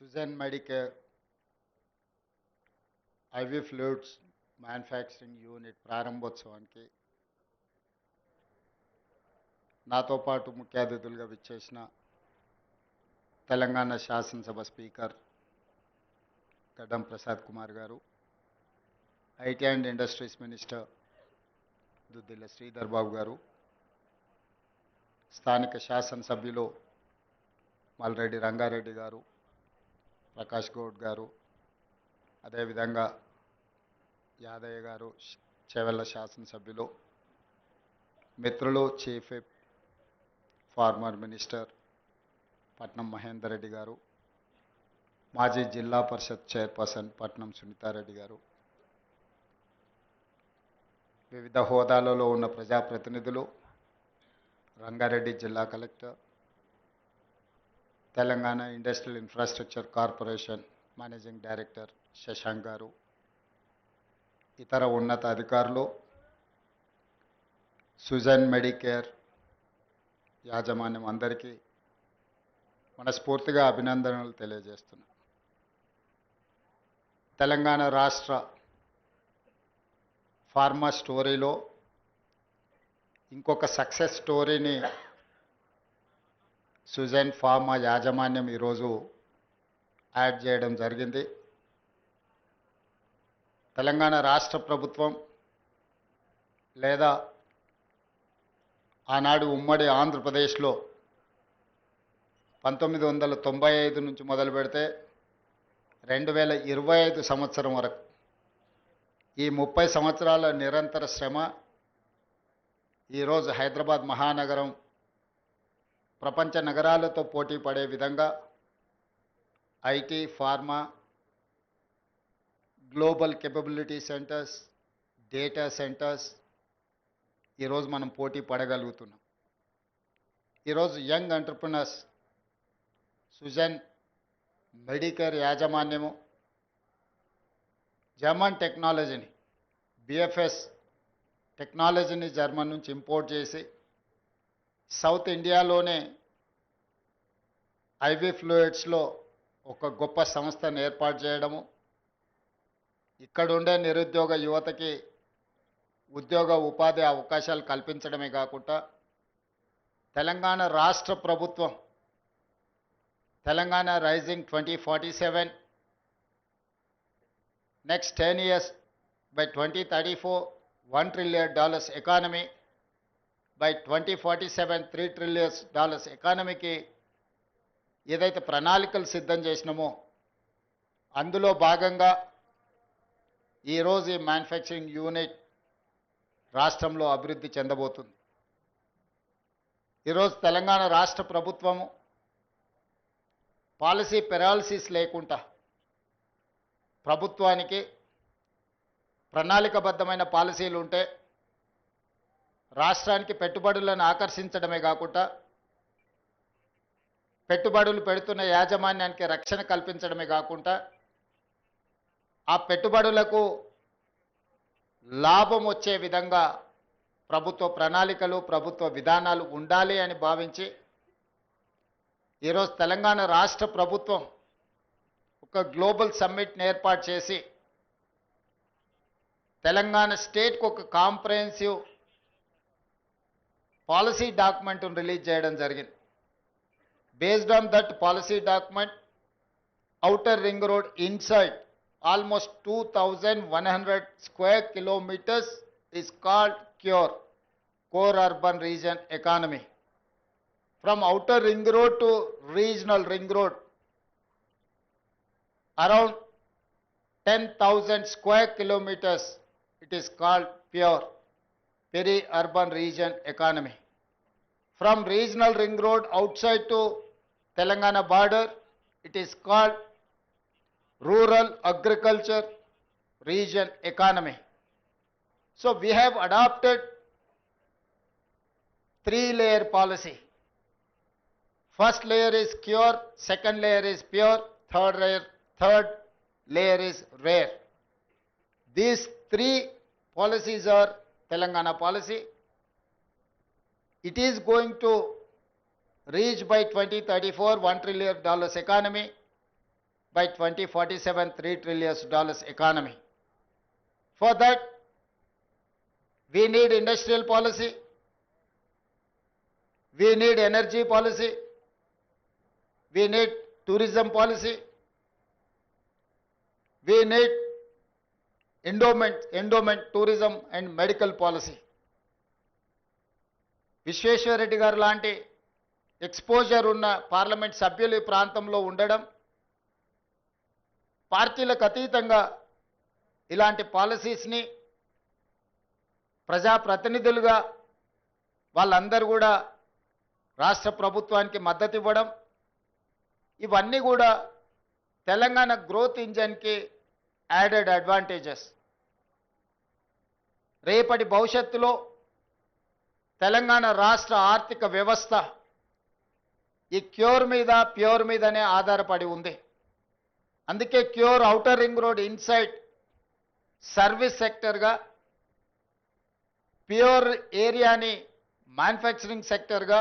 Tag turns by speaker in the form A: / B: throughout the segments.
A: Sujan Medicare IV fluids manufacturing unit ప్రారంభోత్సవానికి నాతో పాటు ముఖ్య అతిథులుగా విచ్చేసిన తెలంగాణ శాసనసభ speaker Gaddam Prasad Kumar garu IT and industries minister Duddilla Sridhar Babu garu స్థానిక శాసనసభ్యులు మల్రెడ్డి రంగారెడ్డి గారు ప్రకాష్ గౌడ్ గారు అదేవిధంగా యాదయ్య గారు చెవెళ్ళ శాసనసభ్యులు మిత్రులు చీఫ్ ఫార్మర్ మినిస్టర్ పట్నం మహేందర్ రెడ్డి గారు మాజీ జిల్లా పరిషత్ చైర్పర్సన్ పట్నం సునీతారెడ్డి గారు వివిధ హోదాలలో ఉన్న ప్రజాప్రతినిధులు రంగారెడ్డి జిల్లా collector Telangana industrial infrastructure corporation managing director Shashank garu ఇతర ఉన్నత అధికారులు సుజన్ మెడికేర్ యాజమాన్యం అందరికీ మనస్ఫూర్తిగా అభినందనలు తెలియజేస్తున్నా. తెలంగాణ రాష్ట్ర ఫార్మా స్టోరీలో ఇంకొక సక్సెస్ స్టోరీని సుజన్ ఫార్మా యాజమాన్యం ఈరోజు యాడ్ చేయడం జరిగింది. తెలంగాణ రాష్ట్ర ప్రభుత్వం లేదా ఆనాడు ఉమ్మడి ఆంధ్రప్రదేశ్లో పంతొమ్మిది వందల తొంభై ఐదు నుంచి మొదలు పెడితే రెండు వేల ఇరవై ఐదు సంవత్సరం వరకు ఈ ముప్పై సంవత్సరాల నిరంతర శ్రమ ఈరోజు హైదరాబాద్ మహానగరం ప్రపంచ నగరాలతో పోటీ పడే విధంగా IT pharma global capability centres data centres ఈరోజు మనం పోటీ పడగలుగుతున్నాం. ఈరోజు యంగ్ ఎంటర్ప్రినర్స్ సుజన్ మెడికేర్ యాజమాన్యము జర్మన్ టెక్నాలజీని బిఎఫ్ఎస్ టెక్నాలజీని జర్మన్ నుంచి ఇంపోర్ట్ చేసి సౌత్ ఇండియాలోనే హైవే ఫ్లూయిడ్స్లో ఒక గొప్ప సంస్థను ఏర్పాటు చేయడము ఇక్కడుండే నిరుద్యోగ యువతకి ఉద్యోగ ఉపాధి అవకాశాలు కల్పించడమే కాకుండా తెలంగాణ రాష్ట్ర ప్రభుత్వం Telangana rising twenty forty seven next ten years by twenty thirty four one trillion dollars economy by twenty forty seven three trillions dollars ఎకానమీకి ఏదైతే ప్రణాళికలు సిద్ధం చేసినామో అందులో భాగంగా ఈరోజు ఈ మ్యానుఫ్యాక్చరింగ్ యూనిట్ రాష్ట్రంలో అభివృద్ధి చెందబోతుంది. ఈరోజు తెలంగాణ రాష్ట్ర ప్రభుత్వము పాలసీ పెరాలసిస్ లేకుండా ప్రభుత్వానికి ప్రణాళికబద్ధమైన పాలసీలు ఉంటే రాష్ట్రానికి పెట్టుబడులను ఆకర్షించడమే కాకుండా పెట్టుబడులు పెడుతున్న యాజమాన్యానికి రక్షణ కల్పించడమే కాకుండా ఆ పెట్టుబడులకు లాభం వచ్చే విధంగా ప్రభుత్వ ప్రణాళికలు ప్రభుత్వ విధానాలు ఉండాలి అని భావించి ఈరోజు తెలంగాణ రాష్ట్ర ప్రభుత్వం ఒక గ్లోబల్ సమ్మిట్ని ఏర్పాటు చేసి తెలంగాణ స్టేట్కి ఒక comprehensive పాలసీ డాక్యుమెంట్ను రిలీజ్ చేయడం జరిగింది based on that policy document outer ring road inside almost 2100 square kilometers is called cure core urban region economy from outer ring road to regional ring road around 10000 square kilometers it is called pure peri urban region economy from regional ring road outside to telangana border it is called rural agriculture region economy. So we have adopted three layer policy. First layer is cure, second layer is pure, third layer, third layer is rare. These three policies are Telangana policy. It is going to reach by 2034 1 trillion dollars economy by 2047 3 trillion dollars economy. For that, we need industrial policy, we need energy policy, we need tourism policy, we need endowment, endowment, tourism and medical policy. Vishweshwar Reddy garu లాంటి exposure ఉన్న parliament సభ్యులు ఈ ప్రాంతంలో ఉండడం పార్టీలకు అతీతంగా ఇలాంటి పాలసీస్ని ప్రజాప్రతినిధులుగా వాళ్ళందరూ కూడా రాష్ట్ర ప్రభుత్వానికి మద్దతు ఇవ్వడం ఇవన్నీ కూడా తెలంగాణ గ్రోత్ ఇంజన్కి యాడెడ్ అడ్వాంటేజెస్ రేపటి భవిష్యత్తులో తెలంగాణ రాష్ట్ర ఆర్థిక వ్యవస్థ ఈ క్యూర్ మీద ప్యూర్ మీదనే ఆధారపడి ఉంది. అందుకే CURE outer ring road inside service సెక్టర్గా PURE ఏరియాని మ్యానుఫ్యాక్చరింగ్ సెక్టర్గా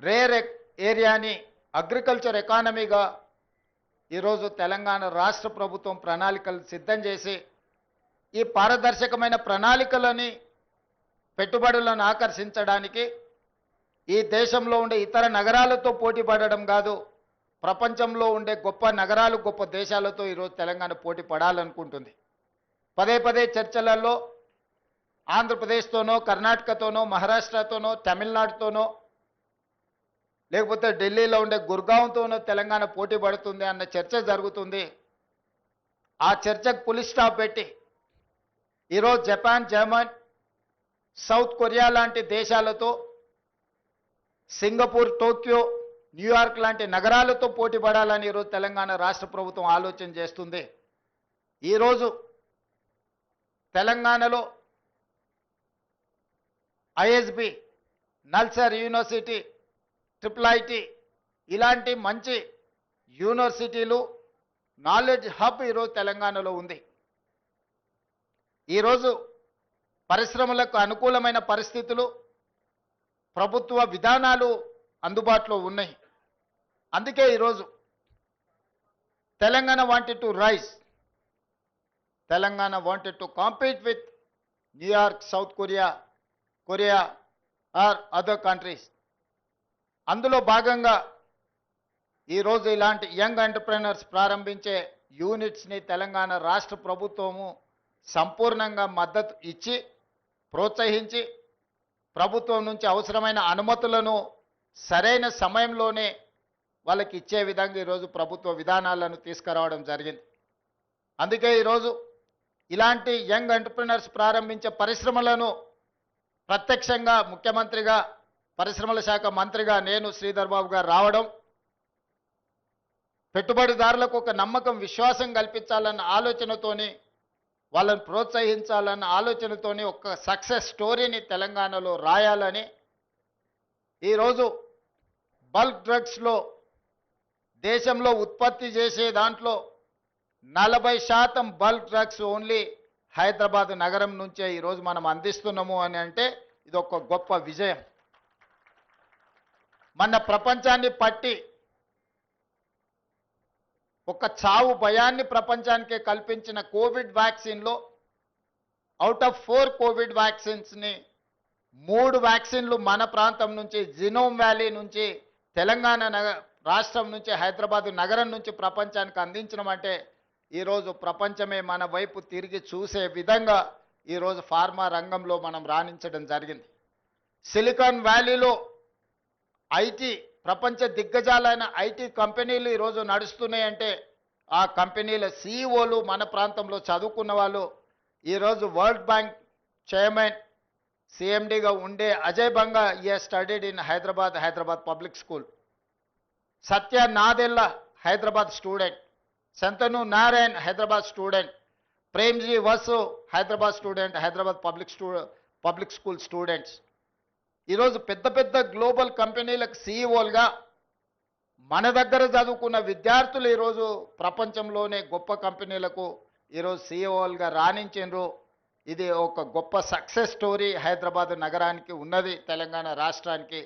A: రేర్ ఏరియాని అగ్రికల్చర్ ఎకానమీగా ఈరోజు తెలంగాణ రాష్ట్ర ప్రభుత్వం ప్రణాళికలు సిద్ధం చేసి ఈ పారదర్శకమైన ప్రణాళికలని పెట్టుబడులను ఆకర్షించడానికి ఈ దేశంలో ఉండే ఇతర నగరాలతో పోటీ పడడం కాదు ప్రపంచంలో ఉండే గొప్ప నగరాలు గొప్ప దేశాలతో ఈరోజు తెలంగాణ పోటీ పడాలనుకుంటుంది. పదే పదే చర్చలలో ఆంధ్రప్రదేశ్తోనో కర్ణాటకతోనో మహారాష్ట్రతోనో తమిళనాడుతోనో లేకపోతే ఢిల్లీలో ఉండే గుర్గాంతోనో తెలంగాణ పోటీ పడుతుంది అన్న చర్చ జరుగుతుంది. ఆ చర్చకు పులి స్టాప్ పెట్టి ఈరోజు జపాన్ జర్మన్ సౌత్ కొరియా లాంటి దేశాలతో సింగపూర్ టోక్యో న్యూయార్క్ లాంటి నగరాలతో పోటీ పడాలని ఈరోజు తెలంగాణ రాష్ట్ర ప్రభుత్వం ఆలోచన చేస్తుంది. ఈరోజు తెలంగాణలో ISB NALSAR university triple IT ఇలాంటి మంచి యూనివర్సిటీలు నాలెడ్జ్ హబ్ ఈరోజు తెలంగాణలో ఉంది. ఈరోజు పరిశ్రమలకు అనుకూలమైన పరిస్థితులు ప్రభుత్వ విధానాలు అందుబాటులో ఉన్నాయి. అందుకే ఈరోజు Telangana wanted to rise Telangana wanted to compete with New York South Korea Korea or other countries అందులో భాగంగా ఈరోజు ఇలాంటి యంగ్ ఎంటర్ప్రెనర్స్ ప్రారంభించే యూనిట్స్ని తెలంగాణ రాష్ట్ర ప్రభుత్వము సంపూర్ణంగా మద్దతు ఇచ్చి ప్రోత్సహించి ప్రభుత్వం నుంచి అవసరమైన అనుమతులను సరైన సమయంలోనే వాళ్ళకి ఇచ్చే విధంగా ఈరోజు ప్రభుత్వ విధానాలను తీసుకురావడం జరిగింది. అందుకే ఈరోజు ఇలాంటి యంగ్ ఎంటర్ప్రినర్స్ ప్రారంభించే పరిశ్రమలను ప్రత్యక్షంగా ముఖ్యమంత్రిగా పరిశ్రమల శాఖ మంత్రిగా నేను శ్రీధర్ బాబు గారు రావడం పెట్టుబడిదారులకు ఒక నమ్మకం విశ్వాసం కల్పించాలన్న ఆలోచనతోని వాళ్ళని ప్రోత్సహించాలన్న ఆలోచనతోని ఒక సక్సెస్ స్టోరీని తెలంగాణలో రాయాలని ఈరోజు బల్క్ డ్రగ్స్లో దేశంలో ఉత్పత్తి చేసే దాంట్లో నలభై శాతం బల్క్ డ్రగ్స్ ఓన్లీ హైదరాబాద్ నగరం నుంచే ఈరోజు మనం అందిస్తున్నాము అని అంటే ఇది ఒక గొప్ప విజయం. మన ప్రపంచాన్ని పట్టి ఒక చావు భయాన్ని ప్రపంచానికే కల్పించిన కోవిడ్ వ్యాక్సిన్లో అవుట్ ఆఫ్ ఫోర్ కోవిడ్ వ్యాక్సిన్స్ని మూడు వ్యాక్సిన్లు మన ప్రాంతం నుంచి జినోమ్ వ్యాలీ నుంచి తెలంగాణ నగ రాష్ట్రం నుంచి హైదరాబాద్ నగరం నుంచి ప్రపంచానికి అందించడం అంటే ఈరోజు ప్రపంచమే మన వైపు తిరిగి చూసే విధంగా ఈరోజు ఫార్మా రంగంలో మనం రాణించడం జరిగింది. సిలికాన్ వ్యాలీలో ఐటీ ప్రపంచ దిగ్గజాలైన ఐటీ కంపెనీలు ఈరోజు నడుస్తున్నాయంటే ఆ కంపెనీల సీఈఓలు మన ప్రాంతంలో చదువుకున్న వాళ్ళు ఈరోజు వరల్డ్ బ్యాంక్ చైర్మన్ సిఎండిగా ఉండే Ajay Banga a studied in Hyderabad Hyderabad public school. Satya Nadella Hyderabad student. Shantanu Narayan Hyderabad student. Premji Vasu Hyderabad student Hyderabad public స్టూ public school students. ఈరోజు పెద్ద పెద్ద గ్లోబల్ కంపెనీలకు సీఈఓలుగా మన దగ్గర చదువుకున్న విద్యార్థులు ఈరోజు ప్రపంచంలోనే గొప్ప కంపెనీలకు ఈరోజు సీఈఓలుగా రాణించారు ఇది ఒక గొప్ప సక్సెస్ స్టోరీ హైదరాబాద్ నగరానికి ఉన్నది తెలంగాణ రాష్ట్రానికి.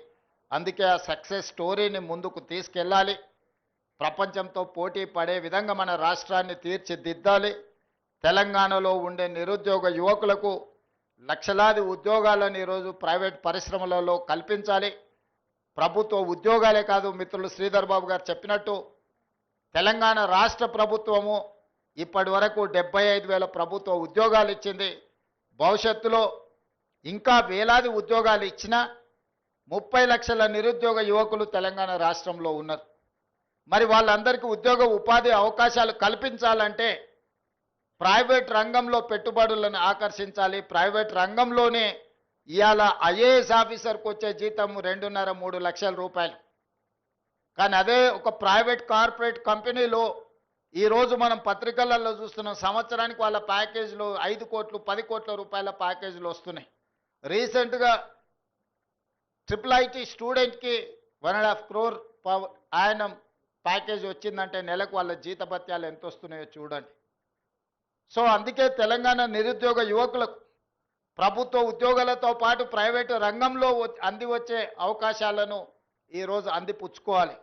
A: అందుకే ఆ సక్సెస్ స్టోరీని ముందుకు తీసుకెళ్ళాలి. ప్రపంచంతో పోటీ పడే విధంగా మన రాష్ట్రాన్ని తీర్చిదిద్దాలి. తెలంగాణలో ఉండే నిరుద్యోగ యువకులకు లక్షలాది ఉద్యోగాలను ఈరోజు ప్రైవేట్ పరిశ్రమలలో కల్పించాలి. ప్రభుత్వ ఉద్యోగాలే కాదు మిత్రులు శ్రీధర్ బాబు గారు చెప్పినట్టు తెలంగాణ రాష్ట్ర ప్రభుత్వము ఇప్పటి వరకు డెబ్బై ఐదు వేల ప్రభుత్వ ఉద్యోగాలు ఇచ్చింది. భవిష్యత్తులో ఇంకా వేలాది ఉద్యోగాలు ఇచ్చినా ముప్పై లక్షల నిరుద్యోగ యువకులు తెలంగాణ రాష్ట్రంలో ఉన్నారు. మరి వాళ్ళందరికీ ఉద్యోగ ఉపాధి అవకాశాలు కల్పించాలంటే ప్రైవేట్ రంగంలో పెట్టుబడులను ఆకర్షించాలి. ప్రైవేట్ రంగంలోనే ఇవాళ ఐఏఎస్ ఆఫీసర్కి వచ్చే జీతం రెండున్నర మూడు లక్షల రూపాయలు. కానీ అదే ఒక ప్రైవేట్ కార్పొరేట్ కంపెనీలో ఈరోజు మనం పత్రికలలో చూస్తున్నాం సంవత్సరానికి వాళ్ళ ప్యాకేజీలు ఐదు కోట్లు పది కోట్ల రూపాయల ప్యాకేజీలు వస్తున్నాయి. రీసెంట్గా ట్రిపుల్ ఐటీ స్టూడెంట్కి వన్ అండ్ హాఫ్ క్రోర్ ఆయన ప్యాకేజ్ వచ్చిందంటే నెలకు వాళ్ళ జీతభత్యాలు ఎంత వస్తున్నాయో చూడండి. సో అందుకే తెలంగాణ నిరుద్యోగ యువకులకు ప్రభుత్వ ఉద్యోగాలతో పాటు ప్రైవేటు రంగంలో అంది వచ్చే అవకాశాలను ఈరోజు అందిపుచ్చుకోవాలి.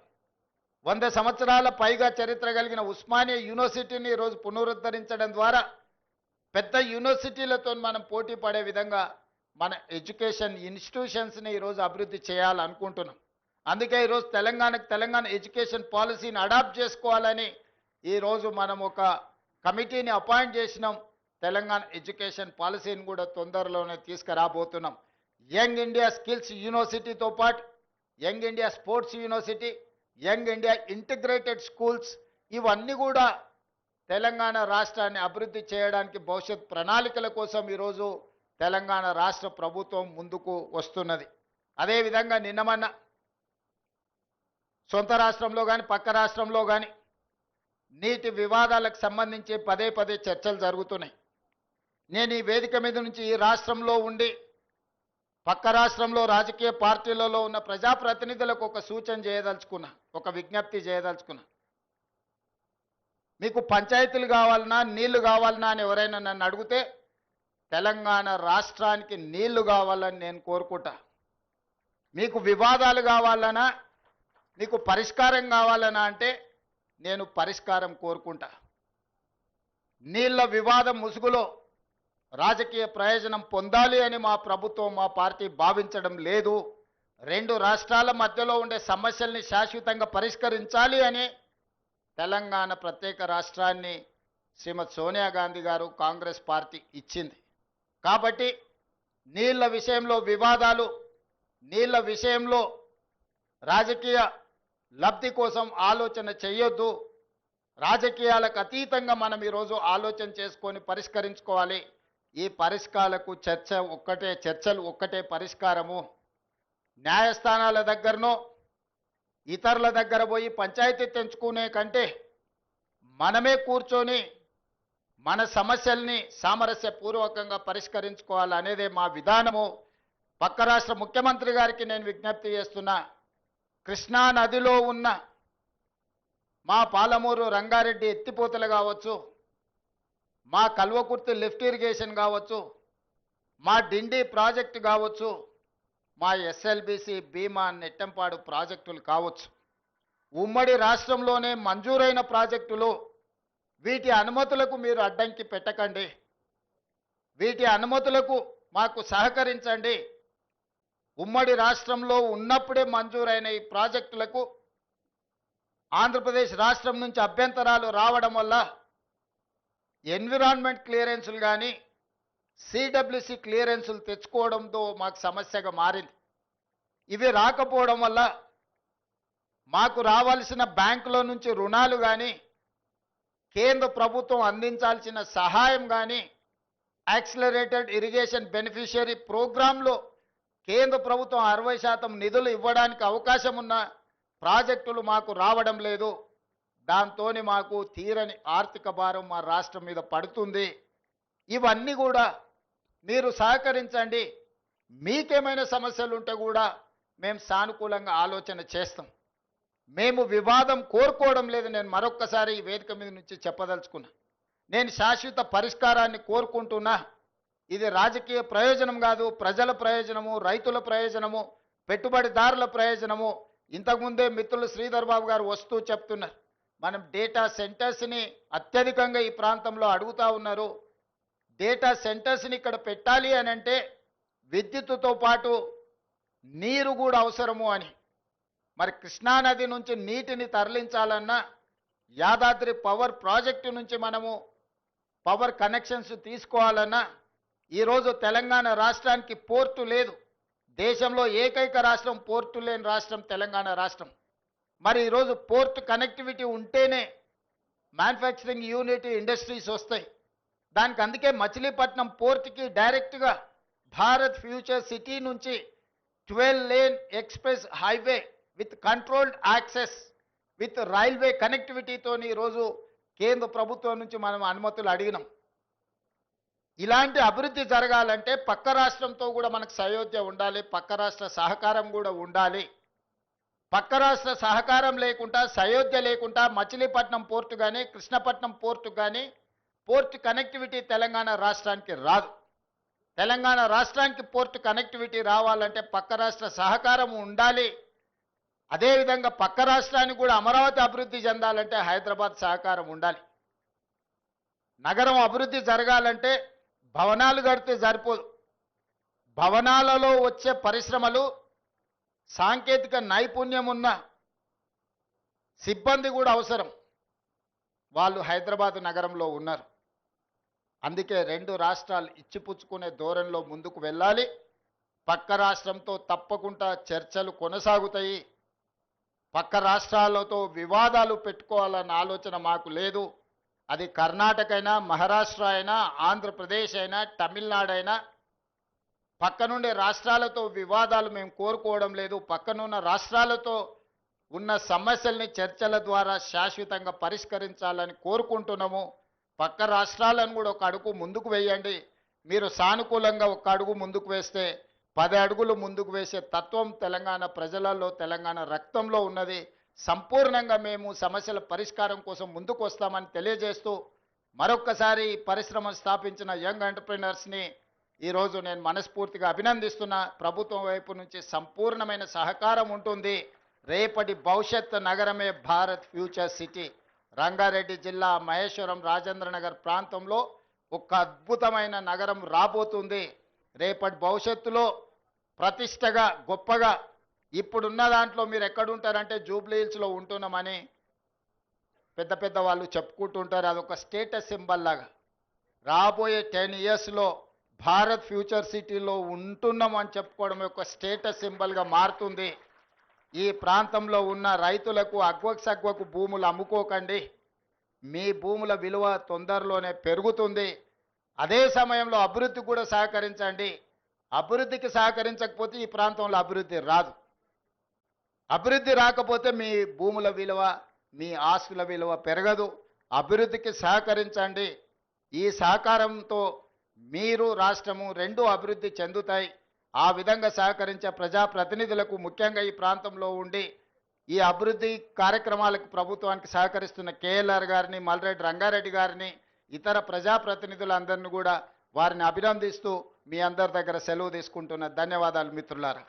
A: వంద సంవత్సరాల పైగా చరిత్ర కలిగిన ఉస్మానియా యూనివర్సిటీని ఈరోజు పునరుద్ధరించడం ద్వారా పెద్ద యూనివర్సిటీలతో మనం పోటీ పడే విధంగా మన ఎడ్యుకేషన్ ఇన్స్టిట్యూషన్స్ని ఈరోజు అభివృద్ధి చేయాలనుకుంటున్నాం. అందుకే ఈరోజు తెలంగాణకు తెలంగాణ ఎడ్యుకేషన్ పాలసీని అడాప్ట్ చేసుకోవాలని ఈరోజు మనం ఒక కమిటీని అపాయింట్ చేసినాం. తెలంగాణ ఎడ్యుకేషన్ పాలసీని కూడా తొందరలోనే తీసుకురాబోతున్నాం. యంగ్ ఇండియా స్కిల్స్ యూనివర్సిటీతో పాటు young India sports university young India integrated schools ఇవన్నీ కూడా తెలంగాణ రాష్ట్రాన్ని అభివృద్ధి చేయడానికి భవిష్యత్ ప్రణాళికల కోసం ఈరోజు తెలంగాణ రాష్ట్ర ప్రభుత్వం ముందుకు వస్తున్నది. అదేవిధంగా నిన్నమన్న సొంత రాష్ట్రంలో కానీ పక్క రాష్ట్రంలో కానీ నీటి వివాదాలకు సంబంధించి పదే పదే చర్చలు జరుగుతున్నాయి. నేను ఈ వేదిక మీద నుంచి ఈ రాష్ట్రంలో ఉండి పక్క రాష్ట్రంలో రాజకీయ పార్టీలలో ఉన్న ప్రజాప్రతినిధులకు ఒక సూచన చేయదలుచుకున్నా ఒక విజ్ఞప్తి చేయదలుచుకున్నా. మీకు పంచాయతీలు కావాలన్నా నీళ్ళు కావాలన్నా అని ఎవరైనా నన్ను అడిగితే తెలంగాణ రాష్ట్రానికి నీళ్ళు కావాలని నేను కోరుకుంటా. మీకు వివాదాలు కావాలనా మీకు పరిష్కారం కావాలనా అంటే నేను పరిష్కారం కోరుకుంటా. నీళ్ళ వివాదం ముసుగులో రాజకీయ ప్రయోజనం పొందాలి అని మా ప్రభుత్వం మా పార్టీ భావించడం లేదు. రెండు రాష్ట్రాల మధ్యలో ఉండే సమస్యల్ని శాశ్వతంగా పరిష్కరించాలి అని తెలంగాణ ప్రత్యేక రాష్ట్రాన్ని శ్రీమతి సోనియా గాంధీ గారు కాంగ్రెస్ పార్టీ ఇచ్చింది. కాబట్టి నీళ్ళ విషయంలో వివాదాలు నీళ్ళ విషయంలో రాజకీయ లబ్ధి కోసం ఆలోచన చేయొద్దు. రాజకీయాలకు అతీతంగా మనం ఈరోజు ఆలోచన చేసుకొని పరిష్కరించుకోవాలి. ఈ పరిష్కారాలకు చర్చ ఒక్కటే చర్చలు ఒక్కటే పరిష్కారము. న్యాయస్థానాల దగ్గరనో ఇతరుల దగ్గర పోయి పంచాయతీ తెంచుకునే కంటే మనమే కూర్చొని మన సమస్యల్ని సామరస్యపూర్వకంగా పరిష్కరించుకోవాలనేదే మా విధానము. పక్క రాష్ట్ర ముఖ్యమంత్రి గారికి నేను విజ్ఞప్తి చేస్తున్నా. కృష్ణా నదిలో ఉన్న మా పాలమూరు రంగారెడ్డి ఎత్తిపోతలు కావచ్చు మా కల్వకుర్తి లిఫ్ట్ ఇరిగేషన్ కావచ్చు మా డిండి ప్రాజెక్టు కావచ్చు మా ఎస్ఎల్బిసి భీమా నెట్టంపాడు ప్రాజెక్టులు కావచ్చు. ఉమ్మడి రాష్ట్రంలోనే మంజూరైన ప్రాజెక్టులు వీటి అనుమతులకు మీరు అడ్డంకి పెట్టకండి. వీటి అనుమతులకు మాకు సహకరించండి. ఉమ్మడి రాష్ట్రంలో ఉన్నప్పుడే మంజూరైన ఈ ప్రాజెక్టులకు ఆంధ్రప్రదేశ్ రాష్ట్రం నుంచి అభ్యంతరాలు రావడం వల్ల ఎన్విరాన్మెంట్ క్లియరెన్సులు కానీ సిడబ్ల్యూసి క్లియరెన్సులు తెచ్చుకోవడంతో మాకు సమస్యగా మారింది. ఇవి రాకపోవడం వల్ల మాకు రావాల్సిన బ్యాంకులో నుంచి రుణాలు కానీ కేంద్ర ప్రభుత్వం అందించాల్సిన సహాయం కానీ యాక్సిలరేటెడ్ ఇరిగేషన్ బెనిఫిషియరీ ప్రోగ్రాంలో కేంద్ర ప్రభుత్వం అరవై శాతం నిధులు ఇవ్వడానికి అవకాశం ఉన్న ప్రాజెక్టులు మాకు రావడం లేదు. దాంతో మాకు తీరని ఆర్థిక భారం మా రాష్ట్రం మీద పడుతుంది. ఇవన్నీ కూడా మీరు సహకరించండి. మీకేమైనా సమస్యలు ఉంటే కూడా మేము సానుకూలంగా ఆలోచన చేస్తాం. మేము వివాదం కోరుకోవడం లేదు. నేను మరొక్కసారి ఈ వేదిక మీద నుంచి చెప్పదలుచుకున్నా. నేను శాశ్వత పరిష్కారాన్ని కోరుకుంటున్నా. ఇది రాజకీయ ప్రయోజనం కాదు ప్రజల ప్రయోజనము రైతుల ప్రయోజనము పెట్టుబడిదారుల ప్రయోజనము. ఇంతకుముందే మిత్రులు శ్రీధర్ బాబు గారు వస్తూ చెప్తున్నారు. మనం డేటా సెంటర్స్ని అత్యధికంగా ఈ ప్రాంతంలో అడుగుతా ఉన్నారు. డేటా సెంటర్స్ని ఇక్కడ పెట్టాలి అని అంటే విద్యుత్తుతో పాటు నీరు కూడా అవసరము అని. మరి కృష్ణానది నుంచి నీటిని తరలించాలన్నా యాదాద్రి పవర్ ప్రాజెక్టు నుంచి మనము పవర్ కనెక్షన్స్ తీసుకోవాలన్నా ఈరోజు తెలంగాణ రాష్ట్రానికి పోర్టు లేదు. దేశంలో ఏకైక రాష్ట్రం పోర్టు లేని రాష్ట్రం తెలంగాణ రాష్ట్రం. మరి ఈరోజు పోర్ట్ కనెక్టివిటీ ఉంటేనే మ్యానుఫ్యాక్చరింగ్ యూనిట్ ఇండస్ట్రీస్ వస్తాయి. దానికి అందుకే మచిలీపట్నం పోర్ట్కి డైరెక్ట్గా భారత్ ఫ్యూచర్ సిటీ నుంచి twelve lane express highway with controlled access with railway కనెక్టివిటీతో ఈరోజు కేంద్ర ప్రభుత్వం నుంచి మనం అనుమతులు అడిగినాం. ఇలాంటి అభివృద్ధి జరగాలంటే పక్క రాష్ట్రంతో కూడా మనకు సయోధ్య ఉండాలి పక్క రాష్ట్ర సహకారం కూడా ఉండాలి. పక్క రాష్ట్ర సహకారం లేకుండా సయోధ్య లేకుండా మచిలీపట్నం పోర్టు కానీ కృష్ణపట్నం పోర్టు కానీ పోర్ట్ కనెక్టివిటీ తెలంగాణ రాష్ట్రానికి రాదు. తెలంగాణ రాష్ట్రానికి పోర్ట్ కనెక్టివిటీ రావాలంటే పక్క రాష్ట్ర సహకారం ఉండాలి. అదేవిధంగా పక్క రాష్ట్రానికి కూడా అమరావతి అభివృద్ధి చెందాలంటే హైదరాబాద్ సహకారం ఉండాలి. నగరం అభివృద్ధి జరగాలంటే భవనాలు కడితే సరిపోదు. భవనాలలో వచ్చే పరిశ్రమలు సాంకేతిక నైపుణ్యం ఉన్న సిబ్బంది కూడా అవసరం. వాళ్ళు హైదరాబాద్ నగరంలో ఉన్నారు. అందుకే రెండు రాష్ట్రాలు ఇచ్చిపుచ్చుకునే ధోరణిలో ముందుకు వెళ్ళాలి. పక్క రాష్ట్రంతో తప్పకుండా చర్చలు కొనసాగుతాయి. పక్క రాష్ట్రాలతో వివాదాలు పెట్టుకోవాలన్న ఆలోచన మాకు లేదు. అది కర్ణాటక అయినా మహారాష్ట్ర అయినా ఆంధ్రప్రదేశ్ అయినా తమిళనాడు అయినా పక్కనుండే రాష్ట్రాలతో వివాదాలు మేము కోరుకోవడం లేదు. పక్కనున్న రాష్ట్రాలతో ఉన్న సమస్యల్ని చర్చల ద్వారా శాశ్వతంగా పరిష్కరించాలని కోరుకుంటున్నాము. పక్క రాష్ట్రాలను కూడా ఒక అడుగు ముందుకు వేయండి. మీరు సానుకూలంగా ఒక అడుగు ముందుకు వేస్తే పది అడుగులు ముందుకు వేసే తత్వం తెలంగాణ ప్రజలలో తెలంగాణ రక్తంలో ఉన్నది. సంపూర్ణంగా మేము సమస్యల పరిష్కారం కోసం ముందుకు వస్తామని తెలియజేస్తూ మరొక్కసారి పరిశ్రమ స్థాపించిన యంగ్ ఎంటర్ప్రినర్స్ని ఈరోజు నేను మనస్ఫూర్తిగా అభినందిస్తున్న. ప్రభుత్వం వైపు నుంచి సంపూర్ణమైన సహకారం ఉంటుంది. రేపటి భవిష్యత్ నగరమే భారత్ ఫ్యూచర్ సిటీ. రంగారెడ్డి జిల్లా మహేశ్వరం రాజేంద్ర నగర్ ప్రాంతంలో ఒక అద్భుతమైన నగరం రాబోతుంది. రేపటి భవిష్యత్తులో ప్రతిష్టగా గొప్పగా ఇప్పుడున్న దాంట్లో మీరు ఎక్కడుంటారంటే జూబ్లీ హిల్స్లో ఉంటున్నామని పెద్ద పెద్ద వాళ్ళు చెప్పుకుంటుంటారు అదొక స్టేటస్ సింబల్ లాగా. రాబోయే టెన్ ఇయర్స్లో భారత్ ఫ్యూచర్ సిటీలో ఉంటున్నాం అని చెప్పుకోవడం యొక్క స్టేటస్ సింబల్గా మారుతుంది. ఈ ప్రాంతంలో ఉన్న రైతులకు అగ్వకు సగ్వకు భూములు అమ్ముకోకండి. మీ భూముల విలువ తొందరలోనే పెరుగుతుంది. అదే సమయంలో అభివృద్ధి కూడా సహకరించండి. అభివృద్ధికి సహకరించకపోతే ఈ ప్రాంతంలో అభివృద్ధి రాదు. అభివృద్ధి రాకపోతే మీ భూముల విలువ మీ ఆస్తుల విలువ పెరగదు. అభివృద్ధికి సహకరించండి. ఈ సహకారంతో మీరు రాష్ట్రము రెండు అభివృద్ధి చెందుతాయి. ఆ విధంగా సహకరించే ప్రజాప్రతినిధులకు ముఖ్యంగా ఈ ప్రాంతంలో ఉండి ఈ అభివృద్ధి కార్యక్రమాలకు ప్రభుత్వానికి సహకరిస్తున్న కేఎల్ఆర్ గారిని మల్రెడ్డి రంగారెడ్డి గారిని ఇతర ప్రజాప్రతినిధులందరినీ కూడా వారిని అభినందిస్తూ మీ అందరి దగ్గర సెలవు తీసుకుంటున్న ధన్యవాదాలు మిత్రులారా.